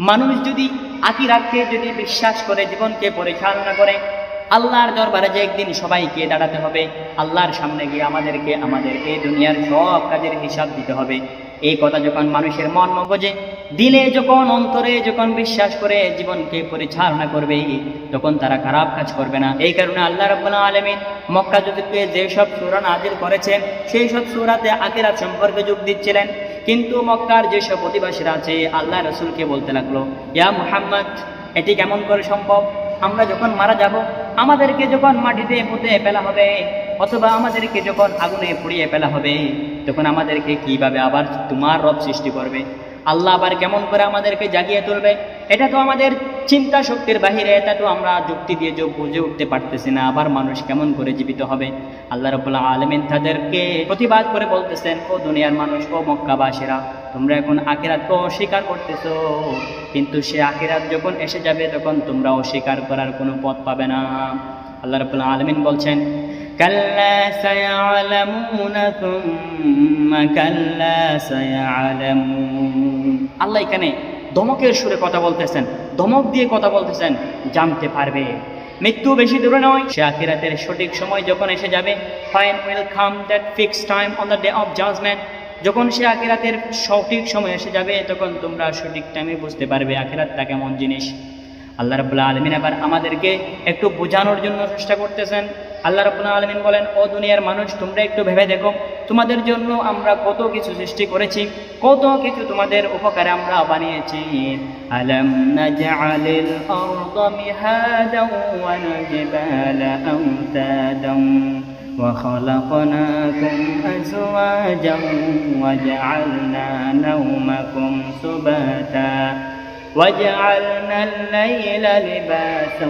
মানুষ যদি আকিরাতকে যদি বিশ্বাস করে, জীবনকে পরিচালনা করে, আল্লাহর দরবারে যে একদিন সবাইকে দাঁড়াতে হবে, আল্লাহর সামনে গিয়ে আমাদেরকে, আমাদের এই দুনিয়ার সব কাজের হিসাব দিতে হবে। এই কথা যখন মানুষের মন মগজে দিলে যখন, অন্তরে যখন বিশ্বাস করে জীবনকে পরিচালনা করবে, তখন তারা খারাপ কাজ করবে না। এই কারণে আল্লাহ রাব্বুল আলামিন মক্কা যুগে যেসব সূরা নাজিল করেছেন, সেই সব সূরাতে আখিরাত সম্পর্কে যোগ দিচ্ছিলেন। কিন্তু মক্কার যেসব অধিবাসীরা আছে, আল্লাহ রসুলকে বলতে লাগল, ইয়া মুহাম্মদ, এটি কেমন করে সম্ভব? আমরা যখন মারা যাব, আমাদেরকে যখন মাটিতে পুঁতে ফেলা হবে, অথবা আমাদেরকে যখন আগুনে পুড়িয়ে ফেলা হবে, তখন আমাদেরকে কীভাবে আবার তোমার রব সৃষ্টি করবে? আল্লাহ আবার কেমন করে আমাদেরকে জাগিয়ে তুলবে? এটা তো আমাদের চিন্তা শক্তির বাহিরে এটা তো আমরা যুক্তি দিয়ে যোগ বুঝে উঠতে পারতেছি না, আবার মানুষ কেমন করে জীবিত হবে? আল্লাহ রবুল্লাহ আলমিন তাদেরকে প্রতিবাদ করে বলতেছেন, ও দুনিয়ার মানুষ, ও মক্কাবাসীরা, তোমরা এখন আখিরাতকে অস্বীকার করতেছ। কিন্তু সে আখিরাত যখন এসে যাবে, তখন তোমরা অস্বীকার করার কোনো পথ পাবে না। আল্লাহ রবুল্লাহ আলমিন বলছেন আল্লাহ এখানে ধমকের সুরে কথা বলতেছেন ধমক দিয়ে কথা বলতেছেন, জানতে পারবে। মৃত্যু বেশি দূরে নয়, সে আখিরাতের সঠিক সময় যখন এসে যাবে, fine will come that fix time on the day of judgement. যখন সে আখিরাতের সঠিক সময় এসে যাবে, তখন তোমরা সঠিক টাইমে বুঝতে পারবে আখিরাতটা কেমন জিনিস। আল্লাহ রাবুল্লাহ আলমিন আবার আমাদেরকে একটু বোঝানোর জন্য চেষ্টা করতেছেন। আল্লাহ রাবুল্লাহ আলমিন বলেন ও দুনিয়ার মানুষ তোমরা একটু ভেবে দেখো তোমাদের জন্য আমরা কত কিছু সৃষ্টি করেছি কত কিছু তোমাদের উপকারে আমরা বানিয়েছি আলম নাজআলিল আরদ মিহাদান ওয়া জিবালা আওতাদান وخلقناكم أزواجا وجعلنا نومكم سباتا وجعلنا الليل لباسا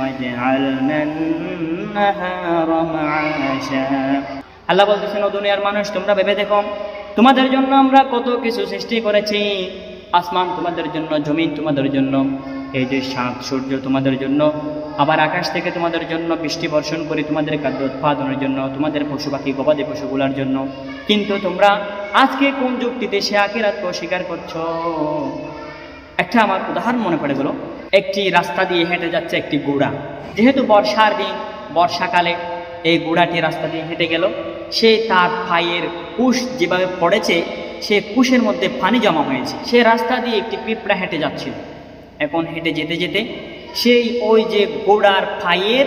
وجعلنا النهار معاشا আল্লাহ বলতেছেন ও দুনিয়ার মানুষ তোমরা ভেবে দেখো তোমাদের জন্য আমরা কত কিছু সৃষ্টি করেছি আসমান তোমাদের জন্য জমিন তোমাদের জন্য এই যে সাত সূর্য তোমাদের জন্য আবার আকাশ থেকে তোমাদের জন্য বৃষ্টি বর্ষণ করি তোমাদের খাদ্য উৎপাদনের জন্য তোমাদের পশু পাখি গবাদি পশুগুলোর জন্য কিন্তু তোমরা আজকে কোন যুক্তিতে সে আখিরাতকে অস্বীকার করছো একটা আমার উদাহরণ মনে পড়ে গেল। একটি রাস্তা দিয়ে হেঁটে যাচ্ছে একটি গুড়া। যেহেতু বর্ষার দিন, বর্ষাকালে এই গুড়াটি রাস্তা দিয়ে হেঁটে গেল, সে তার পায়ের কুশ যেভাবে পড়েছে, সে কুশের মধ্যে পানি জমা হয়েছে। সে রাস্তা দিয়ে একটি পিঁপড়া হেঁটে যাচ্ছিল। এখন হেঁটে যেতে যেতে সেই ওই যে গোড়ার পায়ের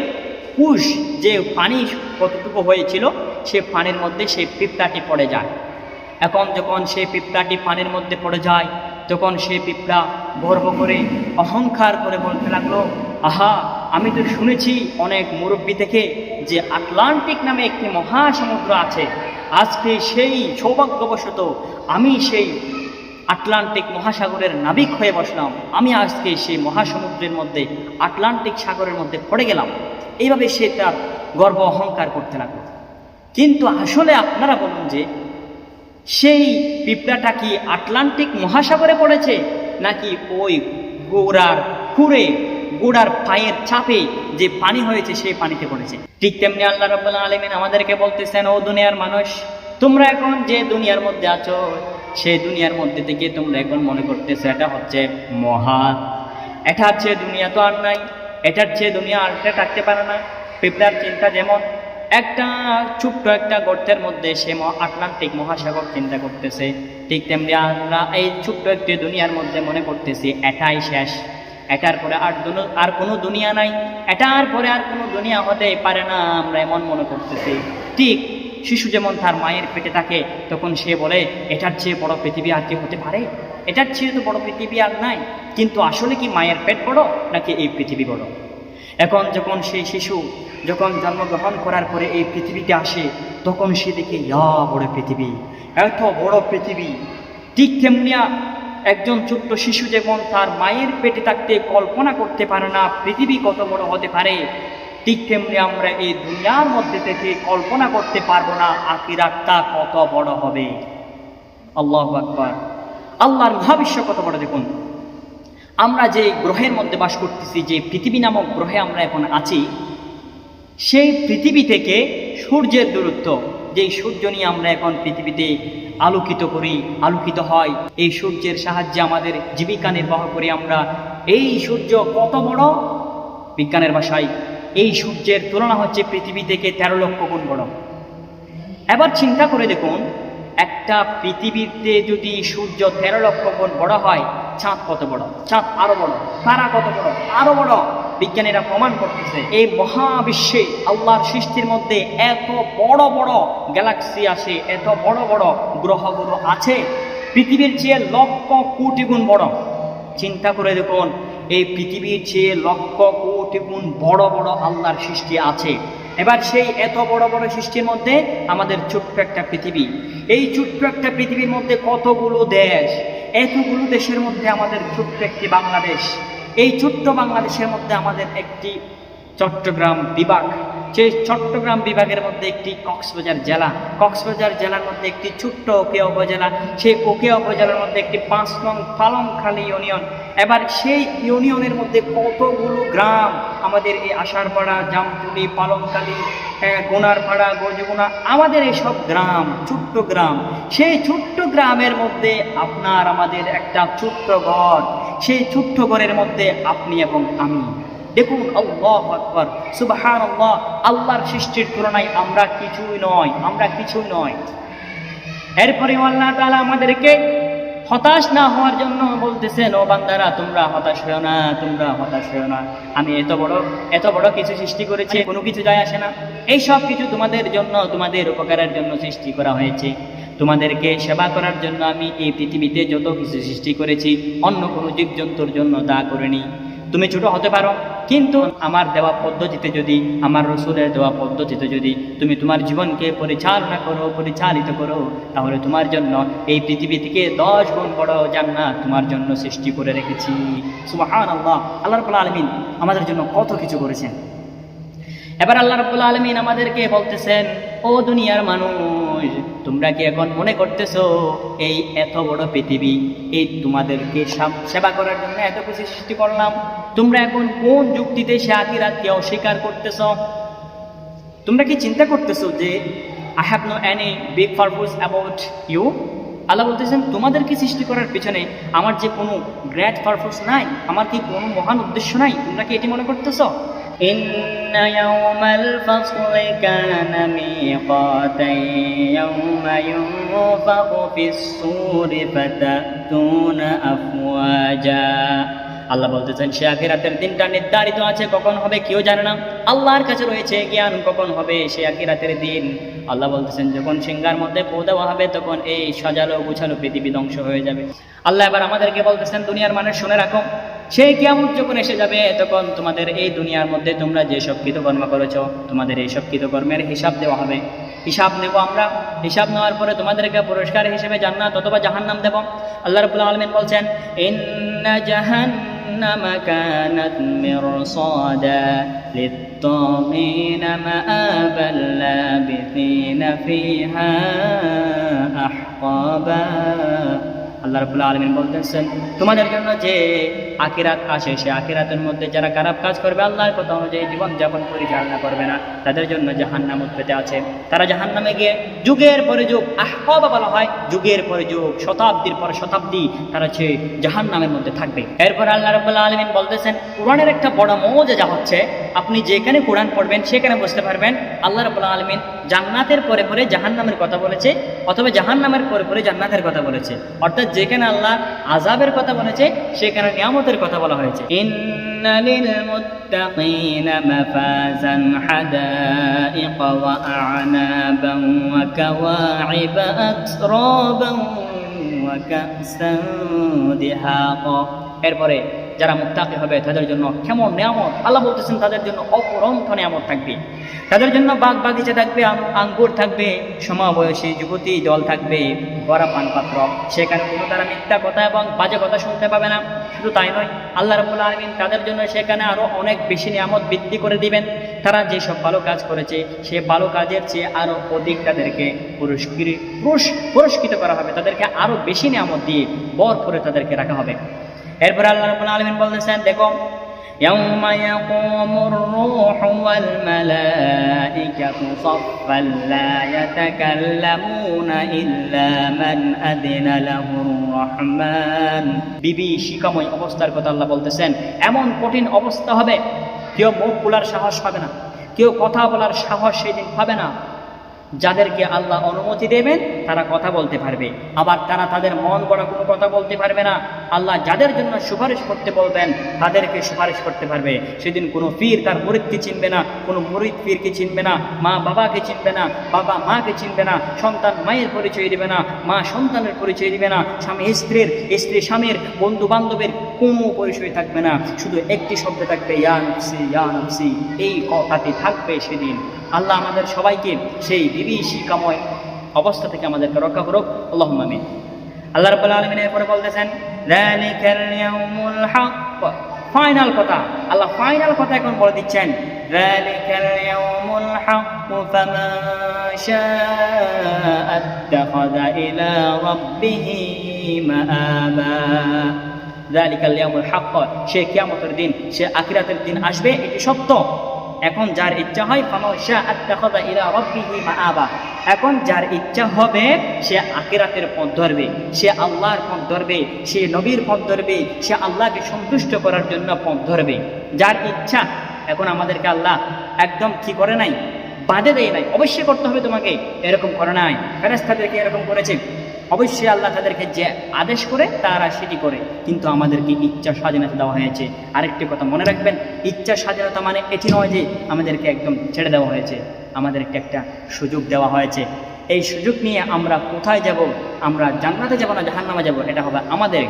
কুশ যে পানি কতটুকু হয়েছিল, সে পানির মধ্যে সেই পিঁপড়াটি পড়ে যায়। এখন যখন সেই পিঁপড়াটি পানির মধ্যে পড়ে যায় তখন সেই পিঁপড়া গর্ব করে, অহংকার করে বলতে লাগল, আহা, আমি তো শুনেছি অনেক মুরব্বী থেকে যে আটলান্টিক নামে একটি মহাসমুদ্র আছে। আজকে সেই সৌভাগ্যবশত আমি সেই আটলান্টিক মহাসাগরের নাবিক হয়ে বসলাম। আমি আজকে সেই মহাসমুদ্রের মধ্যে, আটলান্টিক সাগরের মধ্যে পড়ে গেলাম। এইভাবে সে তার গর্ব অহংকার করতে লাগল। কিন্তু আসলে আপনারা বলুন যে সেই পিঁপড়াটা কি আটলান্টিক মহাসাগরে পড়েছে? নাকি ওই গোড়ার খুঁড়ে গোড়ার পায়ের চাপে যে পানি হয়েছে সেই পানিতে পড়েছে? ঠিক তেমনি আল্লাহ রব্বুল্লাহ আলমিন আমাদেরকে বলতেছেন, ও দুনিয়ার মানুষ, তোমরা এখন যে দুনিয়ার মধ্যে আছো সেই দুনিয়ার মধ্যে থেকে তোমরা এখন মনে করতেছো এটা হচ্ছে মহান এটার চেয়ে দুনিয়া তো আর নাই, এটার চেয়ে দুনিয়া আরটা থাকতে পারে না। পিঁপড়ার চিন্তা যেমন একটা ছোট্ট একটা গর্তের মধ্যে সে আটলান্টিক মহাসাগর চিন্তা করতেছে। ঠিক তেমনি আমরা এই ছোট্ট একটি দুনিয়ার মধ্যে মনে করতেছি, এটাই শেষ। এটার পরে আর আর কোনো দুনিয়া নাই। এটার পরে আর কোনো দুনিয়া হতে পারে না আমরা এমন মনে করতেছি। ঠিক শিশু যেমন তার মায়ের পেটে থাকে, তখন সে বলে, এটার চেয়ে বড় পৃথিবী আর কি হতে পারে? এটার চেয়ে তো বড় পৃথিবী আর নাই। কিন্তু আসলে কি মায়ের পেট বড় নাকি এই পৃথিবী বড়? এখন যখন সেই শিশু যখন জন্মগ্রহণ করার পরে এই পৃথিবীতে আসে, তখন সে দেখে, ইয়া বড় পৃথিবী, এত বড় পৃথিবী। ঠিক তেমনিয়া একজন ছোট্ট শিশু যেমন তার মায়ের পেটে থাকতে কল্পনা করতে পারে না, পৃথিবী কত বড় হতে পারে, ঠিক তেমনি আমরা এই দুনিয়ার মধ্যে থেকে কল্পনা করতে পারব না আকিরাতটা কত বড় হবে। আল্লাহ আকবার। আল্লাহর মহাবিশ্ব কত বড় দেখুন। আমরা যে গ্রহের মধ্যে বাস করতেছি, যে পৃথিবী নামক গ্রহে আমরা এখন আছি সেই পৃথিবী থেকে সূর্যের দূরত্ব যে এই সূর্য নিয়ে আমরা এখন পৃথিবীতে আলোকিত করি, আলোকিত হয়, এই সূর্যের সাহায্যে আমাদের জীবিকা নির্বাহ করি আমরা, এই সূর্য কত বড়? বিজ্ঞানের ভাষায়, এই সূর্যের তুলনা হচ্ছে পৃথিবী থেকে তেরো লক্ষ গুণ বড়। এবার চিন্তা করে দেখুন, একটা পৃথিবীতে যদি সূর্য তেরো লক্ষ গুণ বড় হয়, চাঁদ কত বড়? চাঁদ আরও বড়, তারা কত বড়? আরও বড়। বিজ্ঞানীরা প্রমাণ করতেছে, এই মহাবিশ্বে আল্লাহর সৃষ্টির মধ্যে এত বড় বড় গ্যালাক্সি আছে, এত বড় বড় গ্রহগুলো আছে, পৃথিবীর চেয়ে লক্ষ কোটি গুণ বড়। চিন্তা করে দেখুন, এই পৃথিবীর চেয়ে লক্ষ কোটি গুণ বড় বড় আল্লাহর সৃষ্টি আছে। এবার সেই এত বড় বড় সৃষ্টির মধ্যে আমাদের ছোট্ট একটা পৃথিবী। এই ছোট্ট একটা পৃথিবীর মধ্যে কতগুলো দেশ, এতগুলো দেশের মধ্যে আমাদের ছোট্ট একটি বাংলাদেশ। এই ছোট্ট বাংলাদেশের মধ্যে আমাদের একটি চট্টগ্রাম বিভাগ। সেই চট্টগ্রাম বিভাগের মধ্যে একটি কক্সবাজার জেলা। কক্সবাজার জেলার মধ্যে একটি ছোট্ট ওকে উপজেলা। সেই ওকে উপজেলার মধ্যে একটি পাঁচ নং পালংখালী ইউনিয়ন। এবার সেই ইউনিয়নের মধ্যে কতগুলো গ্রাম আমাদের এই আষাঢ়পাড়া জামতুলি পালংখালী হ্যাঁ, গোনারপাড়া গজগুনা আমাদের এইসব গ্রাম ছোট্ট গ্রাম। সেই ছোট্ট গ্রামের মধ্যে আপনার আমাদের একটা ছোট্ট ঘর। সেই ছোট্ট ঘরের মধ্যে আপনি এবং আমি। দেখুন, আল্লাহ আকবর সুবাহান আল্লাহ আল্লাহর সৃষ্টির তুলনায় আমরা কিছুই নয়, আমরা কিছুই নয়। এরপরে আল্লাহ তালা আমাদেরকে হতাশ না হওয়ার জন্য বলতেছেন, ও বান্দারা, তোমরা হতাশ হয়েও না, তোমরা হতাশ হয়েও না। আমি এত বড় এত বড় কিছু সৃষ্টি করেছি, কোনো কিছু যায় আসে না। এই সব কিছু তোমাদের জন্য, তোমাদের উপকারের জন্য সৃষ্টি করা হয়েছে। তোমাদেরকে সেবা করার জন্য আমি এই পৃথিবীতে যত কিছু সৃষ্টি করেছি, অন্য কোনো জীবজন্তুর জন্য তা করিনি। তুমি ছোট হতে পারো, কিন্তু আমার দেওয়া পদ্ধতিতে যদি, আমার রসুলের দেওয়া পদ্ধতিতে যদি তুমি তোমার জীবনকে পরিচালনা করো, পরিচালিত করো, তাহলে তোমার জন্য এই পৃথিবী থেকে দশ গুণ বড় জান্নাত তোমার জন্য সৃষ্টি করে রেখেছি। সুবহান আল্লাহ আল্লাহ রবুল্লা আলমিন আমাদের জন্য কত কিছু করেছেন। এবার আল্লাহ রবুল্লা আলমিন আমাদেরকে বলতেছেন, ও দুনিয়ার মানুষ তোমরা কি এখন মনে করতেছো, এই এত বড় পৃথিবী, এই তোমাদেরকে সাব- করার জন্য এত কিছু সৃষ্টি করলাম? তোমরা এখন কোন যুক্তিতে সে আকিরাতকে অস্বীকার করতেছ? তোমরা কি চিন্তা করতেছো যে I have no any big purpose about you Allah বলতেছেন, তোমাদেরকে সৃষ্টি করার পিছনে আমার যে কোনো গ্র্যাট পারপোজ নাই, আমার কি কোনো মহান উদ্দেশ্য নাই? তোমরা কি এটি মনে করতেছো? إن يوم الفصل كان ميقاتا يوم ينفخ في الصور فتأتون أفواجا আল্লাহ বলতেছেন সে আখিরাতের দিনটা নির্ধারিত আছে কখন হবে কেউ জানে না আল্লাহর কাছে রয়েছে জ্ঞান কখন হবে সে আখিরাতের দিন আল্লাহ বলতেছেন যখন সিংহার মধ্যে পৌ দেওয়া হবে তখন এই সাজালো গুছালো পৃথিবী ধ্বংস হয়ে যাবে আল্লাহ এবার আমাদেরকে বলতেছেন দুনিয়ার মানুষ শুনে রাখো সেই কেমন যখন এসে যাবে, তখন তোমাদের এই দুনিয়ার মধ্যে তোমরা যে সব কৃতকর্ম করেছ, তোমাদের এই সব কৃতকর্মের হিসাব দেওয়া হবে। হিসাব নেব আমরা। হিসাব নেওয়ার পরে তোমাদেরকে পুরস্কার হিসেবে জান্নাত অথবা জাহান্নাম দেব। আল্লাহ রাব্বুল আলমিন বলছেন, ইন্না জাহান্নামা আল্লাহ রাব্বুল আলামিন বলতেছেন, তোমাদের জন্য যে আখিরাত আসে, সে আখিরাতের মধ্যে যারা খারাপ কাজ করবে, আল্লাহর কথা অনুযায়ী জীবনযাপন পরিচালনা করবে না। তাদের জন্য জাহান্নাম উৎপেতে আছে। তারা জাহান্নামে গিয়ে যুগের পরে যুগ আহকাবা বলা হয়, যুগের পরে যুগ, শতাব্দীর পর শতাব্দী তারা সে জাহান্নামের মধ্যে থাকবে। এরপর আল্লাহ রাব্বুল আলামিন বলতেছেন, কোরআনের একটা বড় মৌজা যা হচ্ছে আপনি যেখানে কোরআন পড়বেন সেখানে বুঝতে পারবেন। আল্লাহ রাব্বুল আলমিন জান্নাতের পরে পরে জাহান্নামের কথা বলেছে অথবা জাহান্নামের পরে পরে জান্নাতের কথা বলেছে। অর্থাৎ যেখানে আল্লাহ আজাবের কথা বলেছে সেখানে নিয়ামতের কথা বলা হয়েছে। এরপরে যারা মুত্তাকি হবে, তাদের জন্য কেমন নিয়ামত? আল্লাহ বলতেছেন, তাদের জন্য অপরন্ত নিয়ামত থাকবে। তাদের জন্য বাগ বাগিচা থাকবে আঙ্গুর থাকবে, সমবয়সী যুবতী দল থাকবে বড়া পান পাত্র সেখানে কোনো তারা মিথ্যা কথা এবং বাজে কথা শুনতে পাবে না। শুধু তাই নয়, আল্লাহ রবুল্লা আলমিন তাদের জন্য সেখানে আরও অনেক বেশি নিয়ামত বৃদ্ধি করে দিবেন। তারা যেসব ভালো কাজ করেছে, সে ভালো কাজের চেয়ে আরও অধিক তাদেরকে পুরস্কৃত পুরস- পুরস্কৃত করা হবে। তাদেরকে আরও বেশি নিয়ামত দিয়ে বর করে তাদেরকে রাখা হবে। এরপর আল্লাহ রবুল্লা আলমিন বলতেছেন দেখো يوم يقوم الروح والملائكة صفا لا يتكلمون إلا من أذن له الرحمن বিভীষিকাময় অবস্থার কথা আল্লাহ বলতেছেন এমন কঠিন অবস্থা হবে কেউ মুখ খোলার সাহস পাবে না কেউ কথা বলার সাহস সেদিন পাবে না যাদেরকে আল্লাহ অনুমতি দেবেন, তারা কথা বলতে পারবে। আবার তারা তাদের মন করা কোনো কথা বলতে পারবে না। আল্লাহ যাদের জন্য সুপারিশ করতে বলবেন, তাদেরকে সুপারিশ করতে পারবে। সেদিন কোনো পীর তার মুরিদকে চিনবে না, কোনো মুরিদ পীরকে চিনবে না, মা বাবাকে চিনবে না, বাবা মাকে চিনবে না, সন্তান মায়ের পরিচয় দিবে না, মা সন্তানের পরিচয় দিবে না, স্বামী স্ত্রীর, স্ত্রী স্বামীর বন্ধু বান্ধবের কোনো পরিচয় থাকবে না। শুধু একটি শব্দ থাকবে, ইয়া নফসি ইয়া নফসি। এই কথাটি থাকবে সেদিন। আল্লাহ আমাদের সবাইকে সেই বিভীষিকাময় অবস্থা থেকে আমাদেরকে রক্ষা করুক। আল্লাহ মামিন আল্লাহ রব আলমিন এরপরে বলতেছেন ফাইনাল কথা। আল্লাহ ফাইনাল কথা এখন বলে দিচ্ছেন সে কিয়ামতের দিন, সে আখিরাতের দিন আসবে, এটি সত্য। এখন যার ইচ্ছা হয় এখন যার ইচ্ছা হবে, সে আখিরাতের পথ ধরবে, সে আল্লাহর পথ ধরবে, সে নবীর পথ ধরবে, সে আল্লাহকে সন্তুষ্ট করার জন্য পথ ধরবে। যার ইচ্ছা, এখন আমাদেরকে আল্লাহ একদম কি করে নাই? বাধে দেয় নাই। অবশ্যই করতে হবে তোমাকে। এরকম করে নাই। ফেরেস্তাদেরকে এরকম করেছে। অবশ্যই আল্লাহ তাদেরকে যে আদেশ করে তারা সেটি করে কিন্তু আমাদেরকে ইচ্ছা স্বাধীনতা দেওয়া হয়েছে আরেকটি কথা মনে রাখবেন ইচ্ছা স্বাধীনতা মানে এটি নয় যে আমাদেরকে একদম ছেড়ে দেওয়া হয়েছে আমাদেরকে একটা সুযোগ দেওয়া হয়েছে এই সুযোগ নিয়ে আমরা কোথায় যাব আমরা জান্নাতে যাব না জাহান্নামে যাব এটা হবে আমাদের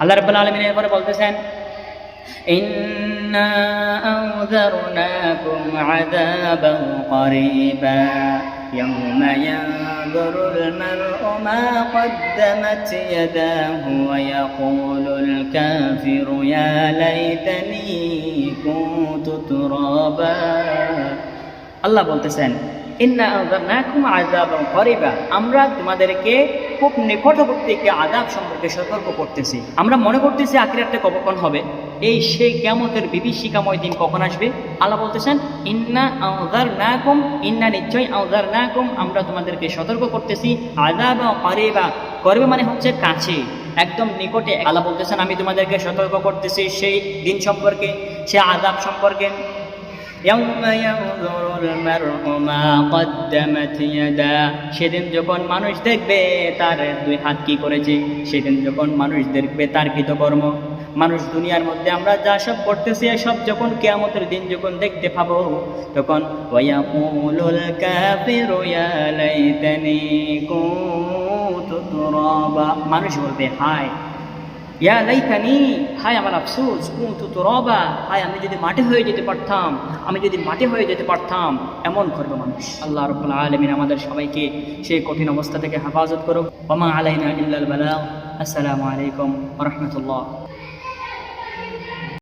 আল্লাহ রাব্বুল আলামিন এরপরে বলতেছেন إنا أنذرناكم عذابا قريبا يوم ينظر المرء ما قدمت يداه ويقول الكافر يا ليتني كنت ترابا আল্লাহ বলতেছেন ইন্না আযাবনাকুম আযাবান করিবা আমরা তোমাদেরকে খুব নিকটবর্তী একটি আযাব সম্পর্কে সতর্ক করতেছি আমরা মনে করতেছি আখিরাতটা কখন হবে এই সেই কেমতের বিভীষিকাময় দিন কখন আসবে? আল্লাহ বলতেছেন, ইন্না আউদার না কম ইন্না নিশ্চয়ই আউদার না কম আমরা তোমাদেরকে সতর্ক করতেছি আদা বা পারে বা করবে মানে হচ্ছে কাছে, একদম নিকটে। আল্লাহ বলতেছেন, আমি তোমাদেরকে সতর্ক করতেছি সেই দিন সম্পর্কে সে আদাব সম্পর্কে। সেদিন যখন মানুষ দেখবে তার দুই হাত কি করেছে, সেদিন যখন মানুষ দেখবে তার কৃতকর্ম। মানুষ দুনিয়ার মধ্যে আমরা যা সব করতেছি এসব যখন কেয়ামতের দিন যখন দেখতে পাবো, তখন মানুষ বলবে, হায়, ইয়া লাইতানি হাই আমার আফসোস তো রবা হায়, আমি যদি মাটি হয়ে যেতে পারতাম, আমি যদি মাটি হয়ে যেতে পারতাম, এমন করবে মানুষ। আল্লাহ রব আলমিন আমাদের সবাইকে সেই কঠিন অবস্থা থেকে হেফাজত করুক। ওমা আলাইনা আসসালামু আলাইকুম রহমতুল্লাহ।